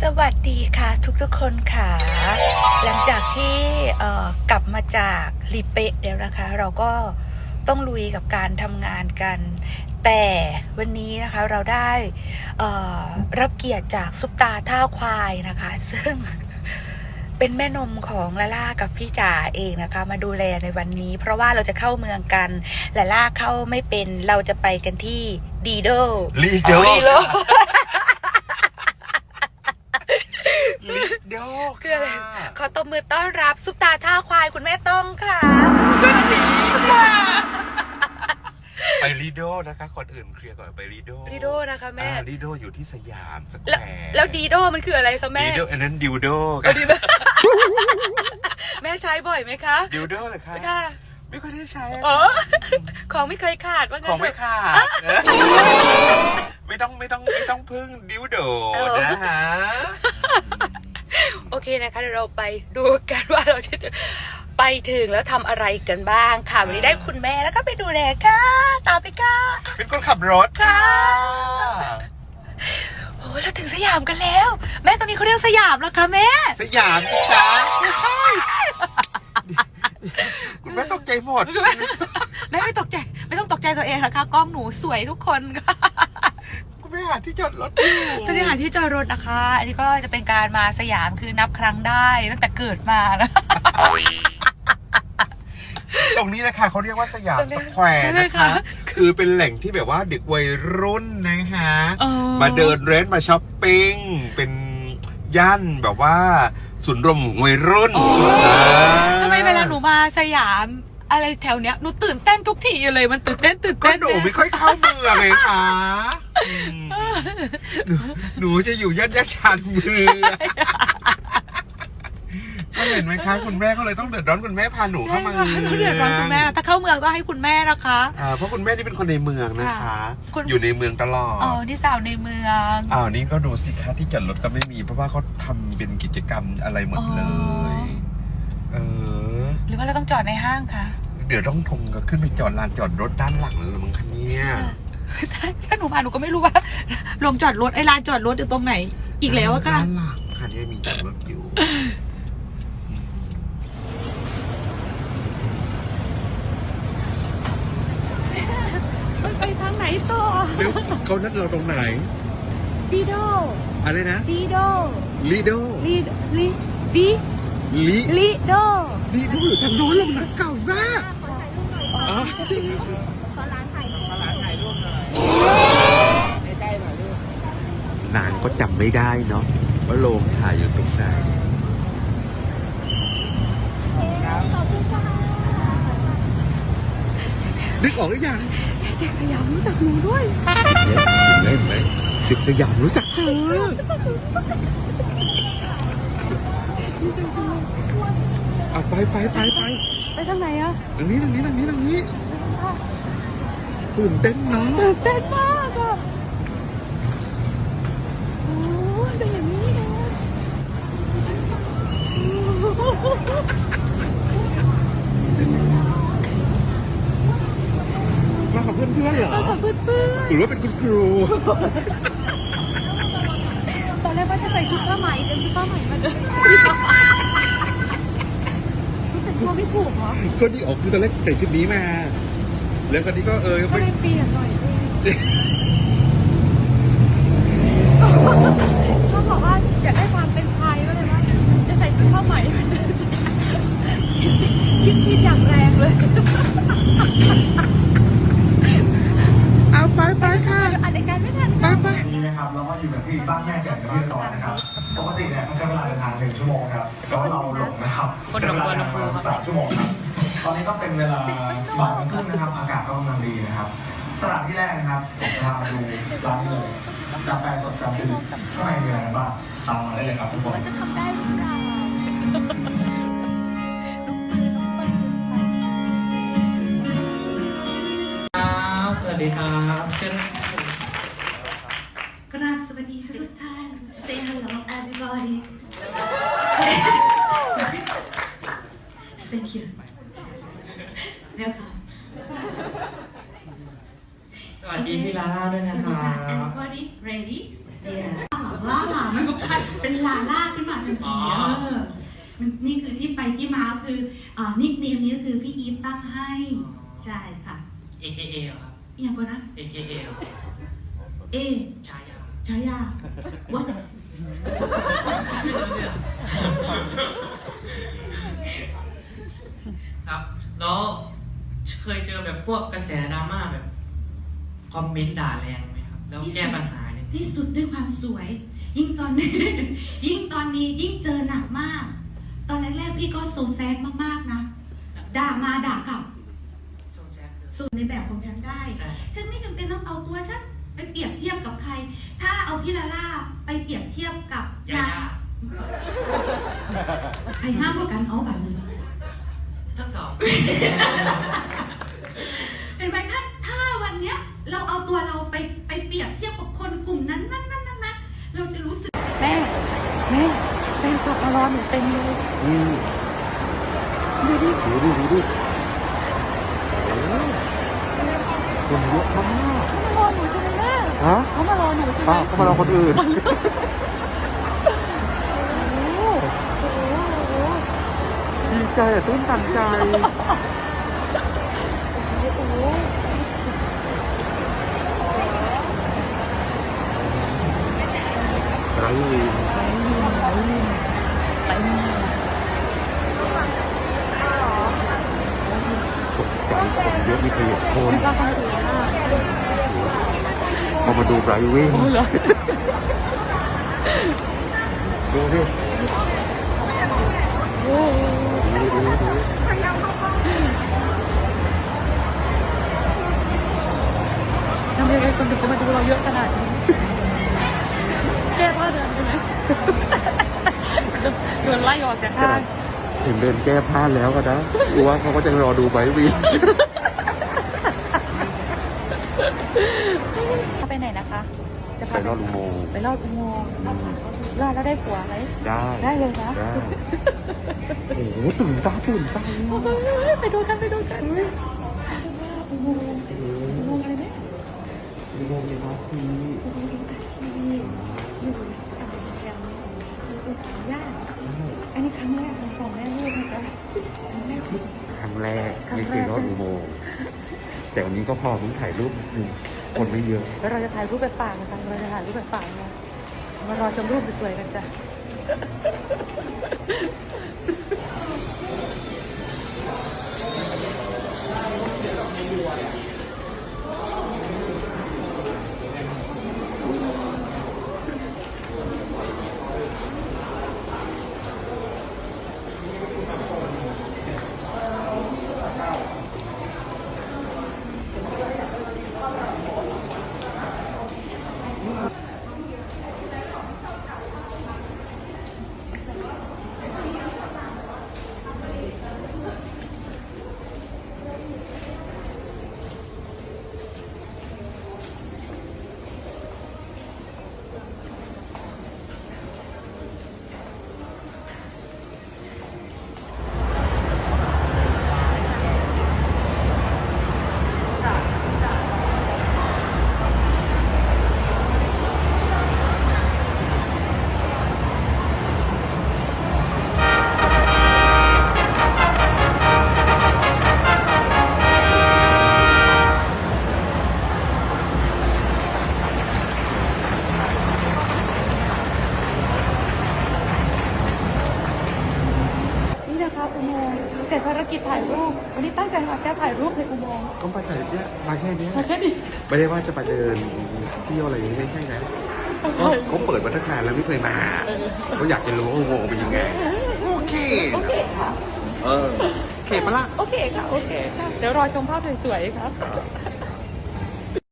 สวัสดีค่ะทุกทุกๆคนค่ะ หลังจากที่เอ่อกลับมาจากลีเปะแล้วนะคะ เราก็ต้องลุยกับการทำงานกัน แต่วันนี้นะคะเราได้เอ่อรับเกียรติจากซุปตาท่าควายนะคะ ซึ่งเป็นแม่นมของลาล่ากับพี่จ๋าเองนะคะ มาดูแลในวันนี้ เพราะว่าเราจะเข้าเมืองกันลาล่าเข้าไม่เป็นเราจะไปกันที่ดีโดลีโด ดีโด ลีโด คืออะไร ขอตบมือต้อนรับซุปตาท่าควายคุณแม่ต้องค่ะ สวัสดีค่ะ ไปลีโดนะคะ คนอื่นเคลียร์ก่อนไปลีโดลีโดนะคะแม่ อ่าลีโดอยู่ที่สยามสแควแล้วร์แล้วดีโดมันคืออะไรคะแม่ลีโดอันนั้นดิวโดค่ะแม่ใช้บ่อยไหมคะดิวโดเลยค่ะค่ะไม่ค่อยได้ใช้อ๋อ ของไม่เคยขาดว่าขงั้องนเถไม่อะขาดเออไม่ต้องไม่ต้องไม่ต้องพึ่งดิวโดเออนะฮะโอเคนะคะเดี๋ยวเราไปดูกันว่าเราจะไปถึงแล้วทำอะไรกันบ้างค่ะวันนี้ได้คุณแม่แล้วก็ไปดูแลค่ะตามไปค่ะ เป็นคนขับรถค่ะ โอ้เราถึงสยามกันแล้ว แม่ตอนนี้เขาเรียกสยามแล้วค่ะแม่ สยามสิจ้าคุณแม่ตกใจหมด แม่ไม่ตกใจ ไม่ต้องตกใจตัวเองนะคะกล้องหนูสวยทุกคนค่ะคุณแม่หา ที่จอดรถอยู่สถานที่จอดรถนะคะ อันนี้ก็จะเป็นการมาสยามคือนับครั้งได้ตั้งแต่เกิดมานะตรงนี้นะคะเขาเรียกว่าสยามตรงนี้สแควร์ใช่ไหมนะคะคะ คือเป็นแหล่งที่แบบว่าเด็กวัยรุ่นนะคะเออมาเดินเรนมาช้อปปิ้ง เป็นย่านแบบว่าศูนย์รวมของวัยรุ่นอ๋อเออทำไมเวลาหนูมาสยามอะไรแถวเนี้ยหนูตื่นเต้นทุกทีเลยมันตื่นเต้นตื่นก็เต้นหนูไม่ค่อยเข้าเมืองไงคะอืม หนูหนูจะอยู่ย่านย่านชานเมืองก็เห็นไหมคะคุณแม่ก็เลยต้องเดือดร้อนคุณแม่พาหนูใช่เข้ามาค่ะต้องเดือดร้อนคุณแม่ ถ้าเข้าเมืองก็ให้คุณแม่นะคะอ่าเพราะคุณแม่นี่เป็นคนในเมืองนะคะค่ะคุณอยู่ในเมืองตลอดอ๋อนี่สาวในเมืองอ้าวนี่ก็ดูสิคะที่จอดรถก็ไม่มี เพราะว่าเขาทำเป็นกิจกรรมอะไรหมดเลยเออหรือว่าเราต้องจอดในห้างคะเดี๋ยวต้องทงก็ขึ้นไปจอดลานจอดรถด้านหลังเลยมั้งคะเนี่ย ถ้าถ้าหนูมาหนูก็ไม่รู้ว่าลงจอดรถไอ้ลานจอดรถอยู่ตรงไหน อีกแล้วอะค่ะด้านหลังค่ะที่มีจอดรถอยู่ มันไปทางไหนต่อเดี๋ยวเขานัดเราตรงไหน ดีโดอะไรนะดีโดลีโดลีลีดีลีลีโดลีโดอยู่ทางโน้นลงนัดเก่ามากอ๋อ จริงนาง ก็จำไม่ได้เนาะว่าโรงถ่ายอยู่ตรงไหนนึกออกหรือยังเด็กสยามรู้จักหนูด้วยเห็นไหมเด็กสยามรู้จักเธอเอาไปไปไปไปไปทางไหนอะทางนี้ทางนี้ทางนี้ทางนี้ตื่นเต้นเนาะตื่นเต้นมากอะโอ้ยเป็นอย่างนี้เอง มากับเพื่อนๆเหรอ มากับเพื่อน หรือว่าเป็นคุณครูๆตอนแรกว่าจะใส่ชุดผ้าไหมเต็มชุดผ้าไหมมาเลยแต่งตัวไม่ถูกเหรอก็ที่ออกคือตอนแรกแต่งชุดนี้มา แล้วก็นี้ก็เออก็ไม่เลยเปลี่ยนหน่อยเองเขาบอกว่าอยากได้ความเป็นไทยก็เลยว่าจะใส่ชุดผ้าไหมมาเดินคิดผิดอย่างแรงเลย โมงครับ ตอนนี้ก็เป็นเวลาบ่ายโมงครึ่งนะครับ อากาศก็กำลังดีนะครับสถานที่แรกนะครับผมจะพามาดูร้านนี้เลยกาแฟสดจำชื่อข้างในมีอะไรบ้างตามมาได้เลยครับทุกคนจะทำได้หรือเปล่าลูกปืนลูกปืนสวัสดีครับเช่นกราบสวัสดีทุกท่าน Say hello everybody Thank you Welcome สวัสดีพี่ลาล่าด้วยนะครั Everybody บ Everybody ready Yeah ล่าหลามันก็ เป็นลาล่าขึ้นมาทันทีเออมันนี่คือที่ไปที่มาคืออ่านิกเนมนี้ก็คือพี่อีทตั้งให้ ใช่ค่ะ AKA เหรอครับ อย่างก่อนนะ AKA เหรอเอชายาชายาวัดครับ แล้วเคยเจอแบบพวกกระแสดราม่าแบบ คอมเมนต์ด่าแรงไหมครับ แล้วแก้ปัญหาเนี่ยที่สุดด้วยความสวย ยิ่งตอนนี้ ยิ่งตอนนี้ยิ่งเจอหนักมาก ตอนแรกๆพี่ก็โซแซดมากๆนะด่ามาด่ากลับโซแซดคือสู่ในแบบของฉันได้ใช่ฉันไม่จำเป็นต้องเอาตัวฉันไปเปรียบเทียบกับใคร ถ้าเอาพี่ลาล่าไปเปรียบเทียบกับยาย่าใครห้ามกว่ากันเอาแบบนี้ทั้งสอง นคลับมารอหนูเต็มเลยอืมดูดิดูดิดูดิโอ้คนเยอะมากเขามารอหนูใช่ไหมแม่ฮะเขามารอหนูใช่ไหมป้าก็มารอคนอื่นโอ้โหโอ้โหดีใจอะตื้นตันใจโอ้โหไรวีนไหลลินไหลลิน เต็มเยตกใจคนเยอะมีใครเห็นคนแล้วก็ให้ดูหน้าพอมาดูไรวินโอ้เหรอดูดิดูดูดูทำไมคนถึงจะมาดูเราเยอะขนาดนี้แก้ผ้าเดินไปไหม โดนไล่ออกจากห้างถึงเดินแก้ผ้าแล้วก็นะรู้ว่าเขาก็จะรอดูไรวินไปไหนนะคะ จะไปพารอดอุโมงค์ไปรอดอุโมงค์รอดแล้วได้ผัวไหม ได้ได้เลยนะ ได้โอ้โหตื่นตาตื่นใจโอ้ยไปดูกันไปดูกันอุโมงค์อุโมงค์อะไรเนี่ยอุโมงค์ในวัดทีอุโมงค์อินทัทีอยู่อ่าวแกม อยู่ตรงเขาย่าอันนี้ครั้งแรกของสองแม่ลูกนะคะครั้งแรก ครั้งแรกครั้งไม่แรกเคยรอดอุโมงค์แต่วันนี้ก็พอมึงถ่ายรูปอืมคนไม่เยอะ แล้วเราจะถ่ายรูปไปฝากกันเราจะถ่ายรูปไปฝากนะมารอชมรูปสวยๆกันจ้ะ ค่ถ่ายรูปในอุโมงค์ก็มาถ่ายเนี่ยมาแค่เนี้ยมาแค่นี้ไม่ได้ว่าจะมาเดินเที่ยวอะไรอย่างนี้ไม่ใช่นะก็เขาเปิดมาตั้งนานแล้วไม่เคยมาเขาอยากจะรู้ว่าอุโมงค์เป็นยังไงโอเคโอเคค่ะเออโอเคปะล่ะโอเคค่ะโอเคค่ะเดี๋ยวรอชมภาพสวยๆครับครับ